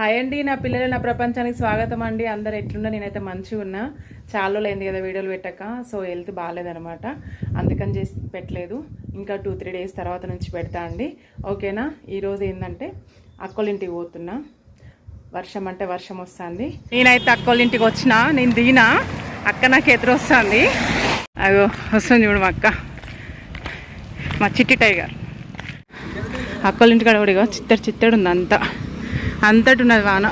Hi అండి నా పిల్లలు నా ప్రపంచానికి స్వాగతం అండి. అందరు ఎట్లున్నా నేనైతే మంచిగా ఉన్నా. చాలా రోజులైంది కదా వీడియోలు పెట్టక సో హెల్త్ బాగాలేదనమాట అందుకని చేసి పెట్టలేదు. ఇంకా టూ త్రీ డేస్ తర్వాత నుంచి పెడతా అండి. ఓకేనా? ఈరోజు ఏంటంటే అక్కలింటికి పోతున్నా. వర్షం అంటే వర్షం వస్తుంది. నేనైతే అక్కలింటికి వచ్చిన నేను దిగినా అక్క నాకు ఎదురు వస్తుంది. అగో వస్తుంది చూడు మా అక్క. మా చిట్టి టైగర్. అక్కలింటి కూడా ఇగో చిత్తడి చిత్తడి ఉంది అంతా. అంతటి ఉన్నది వాన.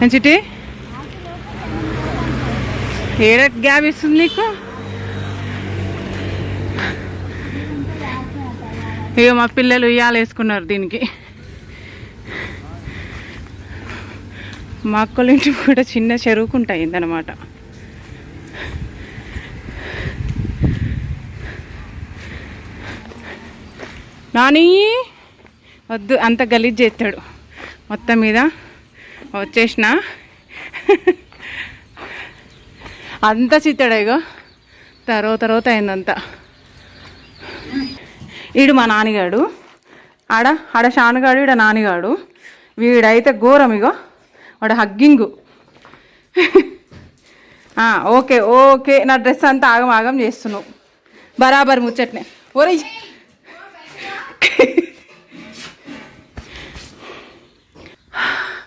మంచిటి ఏ ఏడ గ్యాప్ ఇస్తుంది నీకు? ఇక మా పిల్లలు ఉయ్యాలు వేసుకున్నారు దీనికి. మా అక్కల ఇంటి కూడా చిన్న చెరువుకుంటాయి అయిందనమాట నాని? వద్దు అంత గలీజ్ చేస్తాడు. మొత్తం మీద వచ్చేసిన. అంత చిత్తాడు ఇగో. తర్వాత తర్వాత అయిందంతా ఈడు మా నాన్నగాడు ఆడ ఆడ షానుగాడు ఈడ నాన్నగాడు వీడైతే ఘోరం ఇగో. వాడు హగ్గింగు. Okay okay. నా డ్రెస్ అంతా ఆగం ఆగం చేస్తున్నావు. బరాబర్ ముచ్చట్నే. ఒరే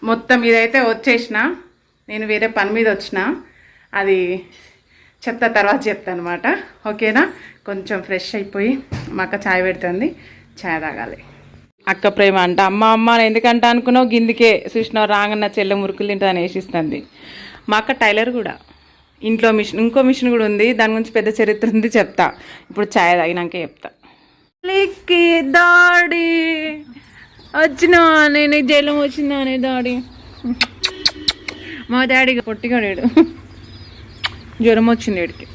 మొత్తం ఇదైతే వచ్చేసిన. నేను వేరే పని మీద వచ్చిన. అది చెప్తా తర్వాత చెప్తాను అనమాట ఓకేనా? కొంచెం ఫ్రెష్ అయిపోయి మా అక్క చాయ్ పెడుతుంది. చాయ్ తాగాలి. అక్క ప్రేమ అంట. అమ్మ అమ్మ ఎందుకంటే అనుకున్నావు? గిందికే చూసినావు రాంగన్న చెల్లె మురుకులు తింటుందని వేసిస్తుంది. మా అక్క టైలర్ కూడా. ఇంట్లో మిషన్ ఇంకో మిషన్ కూడా ఉంది. దాని గురించి పెద్ద చరిత్ర ఉంది చెప్తా. ఇప్పుడు చాయ్ తాగినాకే చెప్తా. లిక్కి దాడి. వచ్చిన నేను జైలం వచ్చిందా అనే దాడి. మా డాడీ పొట్టిగాడాడు. జ్వరం వచ్చింది వీడికి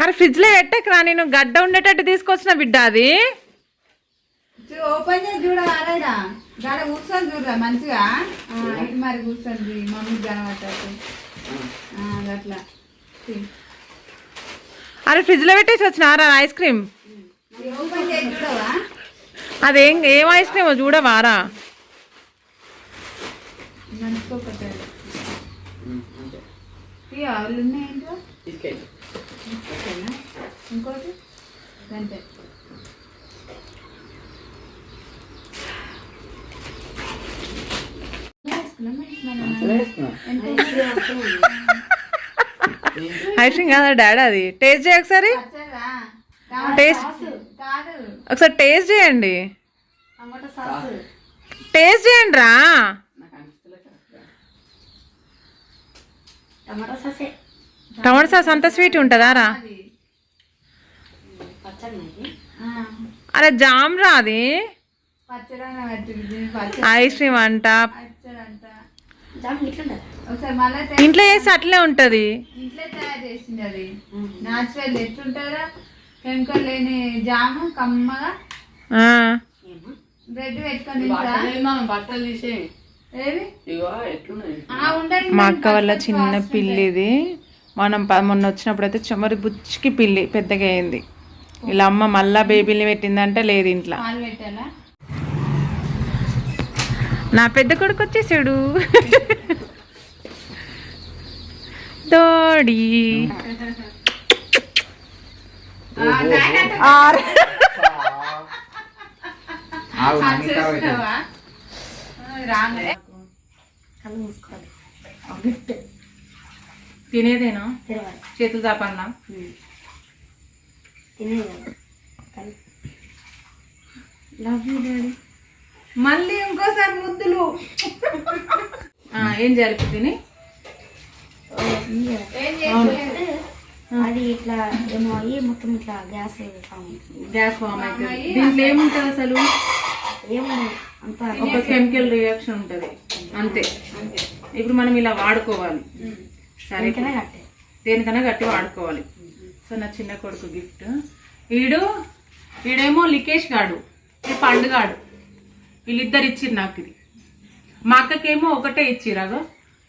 అరే ఫ్రిడ్జ్లో పెట్టకరా నేను గడ్డ ఉండేటట్టు తీసుకొచ్చిన బిడ్డ అది. ఓపెన్ చేసి చూడ ఆరాడా గాడ కూర్చొని చూడరా మంచిగా. ఇటు మరి కూర్చోండి మమ్మీ కనబట్టట్టు అట్లా. అరే ఫ్రిడ్జ్లో పెట్టేసి వచ్చినారా ఐస్ క్రీమ్? అదేం ఏం ఐస్ క్రీమ్ చూడవారా ఇంకోటి? క్రీమ్ కాదా డాడీ అది. టేస్ట్ చేయ ఒకసారి. టేస్ట్. ఒకసారి టేస్ట్ చేయండి. టేస్ట్ చేయండి రా. టమాటా సాసే అంత స్వీట్ ఉంటుందా రా? అరే జామ్ రా అది. ఐస్ క్రీమ్ అంట. ఇంట్లో చేస్తే అట్లే ఉంటుంది. ఇంట్లో తయారు చేసింది అది. నాచురల్ కెమికల్ లేని జాము కమ్మగా ఆ. బ్రెడ్ పెట్టుకొని మా అక్క వల్ల చిన్న పిల్లి ఇది మనం మొన్న వచ్చినప్పుడు అయితే చెమరి బుచ్చికి పిల్లి పెద్దగా అయింది. ఇలా అమ్మ మళ్ళా బేబీని పెట్టిందంటే లేదు ఇంట్లో. నా పెద్ద కొడుకు వచ్చేసాడు. రాంగలే తినేదేనా? చేతులు చాపన్నా లవ్ యూ డాడీ మళ్ళీ ఇంకోసారి ముద్దులు. ఏం చేయాలి ఇప్పుడు తిని అది ఇట్లా ఏమో అయ్యి మొత్తం ఇట్లా గ్యాస్ గ్యాస్ ఫామ్ అవుతుంది దీంట్లో ఏముంటుంది అసలు? ఏమో అంత ఒక కెమికల్ రియాక్షన్ ఉంటుంది. అంతే. ఇప్పుడు మనం ఇలా వాడుకోవాలి. సరే కట్టే. దేనికన్నా గట్టి వాడుకోవాలి. సో నా చిన్న కొడుకు గిఫ్ట్. వీడు వీడేమో లికేష్ గాడు. ఈ పండుగాడు. వీళ్ళిద్దరు ఇచ్చిర్రు నాకు ఇది. మా అక్కకేమో ఒకటే ఇచ్చిరాగో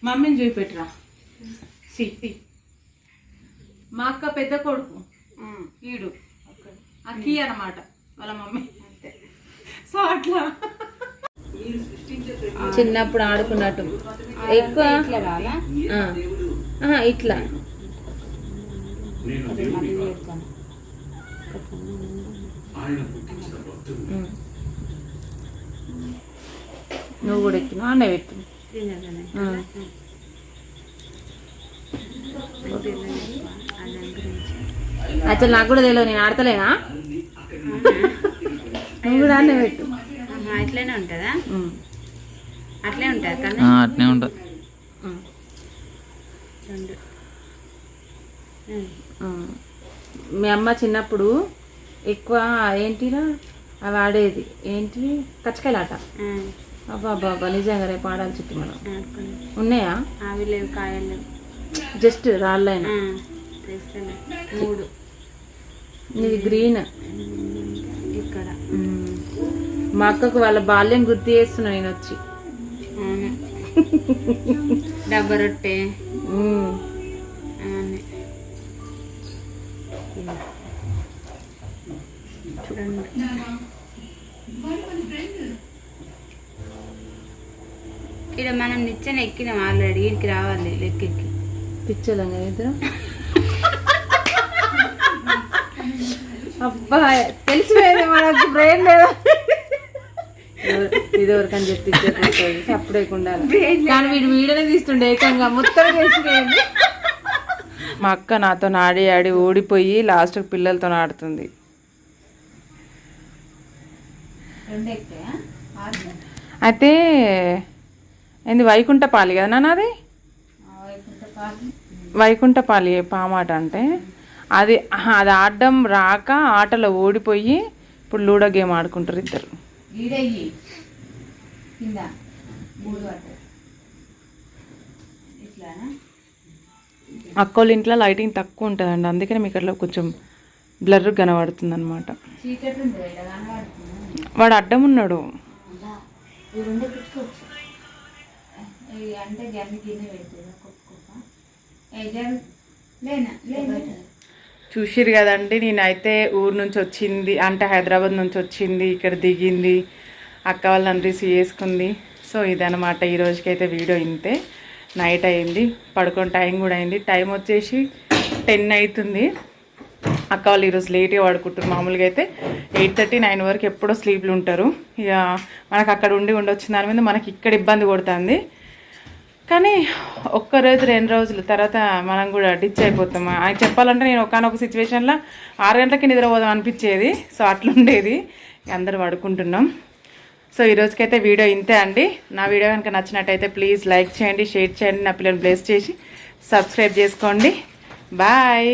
మమ్మీని చూపెట్టురా. సిట్టి మా అక్క పెద్ద కొడుకు. ఈడు. అక్కి అన్నమాట వాళ్ళ మమ్మీ. సో అట్లా. చిన్నప్పుడు ఆడుకున్నట్టు. ఎక్కువ ఇట్లా. రావాలా ఆ. ఆహా, ఇట్లా ఉమ్. నువ్వు కూడా ఎక్కినా అన్న పెట్టు. అసలు నాకు కూడా తెలియదు నేను ఆడతలేనా? నువ్వు కూడా అన్న పెట్టు. ఇట్లనే ఉంటుందా. అట్లే ఉంటుంది అట్నే ఉంటుంది. మీ అమ్మ చిన్నప్పుడు ఎక్కువ ఏంటిరా? అవి ఆడేది. ఏంటి కచ్చకాయలాట. అబ్బా బాబా నిజంగా రేపు ఆడాలి చుట్టూ మనం. ఉన్నాయా? అవి లేవు కాయలు లేవు. జస్ట్ రాళ్ళైన? మూడు. ఇది గ్రీన్. ఇక్కడ. మా అక్కకు వాళ్ళ బాల్యం గుర్తు చేస్తున్నా నేను వచ్చి. డబ్బా రొట్టె. ఉమ్. ఇక్కడ మనం నిచ్చెన ఎక్కినాం ఆల్రెడీ వీడికి రావాలి లెక్కెక్కి. పిచ్చలంగా ఇద్దరు? అబ్బా తెలిసిపోయింది మనకు బ్రెయిన్ లేదా. ఇది ఎవరికని చెప్పి అప్పుడే ఉండాలి కానీ వీడు వీడనే తీస్తుండే ఏకంగా మొత్తం తెలిసిపోయింది. మా అక్క నాతో ఆడి ఆడి ఓడిపోయి లాస్ట్ పిల్లలతో ఆడుతుంది. అయితే ఏంది వైకుంఠపాలి కదా నాన్న అది? వైకుంఠ పాలు వైకుంఠపాలి పామాట అంటే. అది అది ఆడడం రాక ఆటలో ఓడిపోయి ఇప్పుడు లూడో గేమ్ ఆడుకుంటారు ఇద్దరు. అక్కోళ్ళ ఇంట్లో లైటింగ్ తక్కువ ఉంటుందండి. అందుకనే మీకు అట్లా కొంచెం బ్లర్ కనబడుతుంది? అనమాట వాడు అడ్డం ఉన్నాడు. అంటే గన్ని గిన్నె పెడుతుంది కుప్ప కుప్ప. లేనా? లేనా? చూసిరు కదండి నేనైతే ఊరు నుంచి వచ్చింది అంటే హైదరాబాద్ నుంచి వచ్చింది ఇక్కడ దిగింది అక్క వాళ్ళని రిసీవ్ చేసుకుంది సో ఇదనమాట ఈ రోజుకైతే వీడియో ఇంతే. నైట్ అయింది పడుకొని టైం కూడా అయింది. టైం వచ్చేసి టెన్ అవుతుంది అక్క వాళ్ళు ఈరోజు లేట్గా పడుకుంటారు మామూలుగా అయితే ఎయిట్ థర్టీ నైన్ వరకు ఎప్పుడో స్లీప్లు ఉంటారు. ఇక మనకు అక్కడ ఉండి ఉండొచ్చిన దాని మీద మనకి ఇక్కడ ఇబ్బంది కొడుతుంది. కానీ ఒక్క రోజు రెండు రోజుల తర్వాత మనం కూడా డిచ్ అయిపోతాం. ఆయన చెప్పాలంటే నేను ఒకనొక సిచ్యువేషన్లో ఆరు గంటలకి నిద్రపోదాం అనిపించేది. సో అట్లుండేది. అందరూ పడుకుంటున్నాం. సో ఈ రోజుకైతే వీడియో ఇంతే అండి. నా వీడియో కనుక నచ్చినట్టయితే ప్లీజ్ లైక్ చేయండి షేర్ చేయండి నా పిల్లల్ని బ్లెస్ చేసి సబ్స్క్రైబ్ చేసుకోండి. బాయ్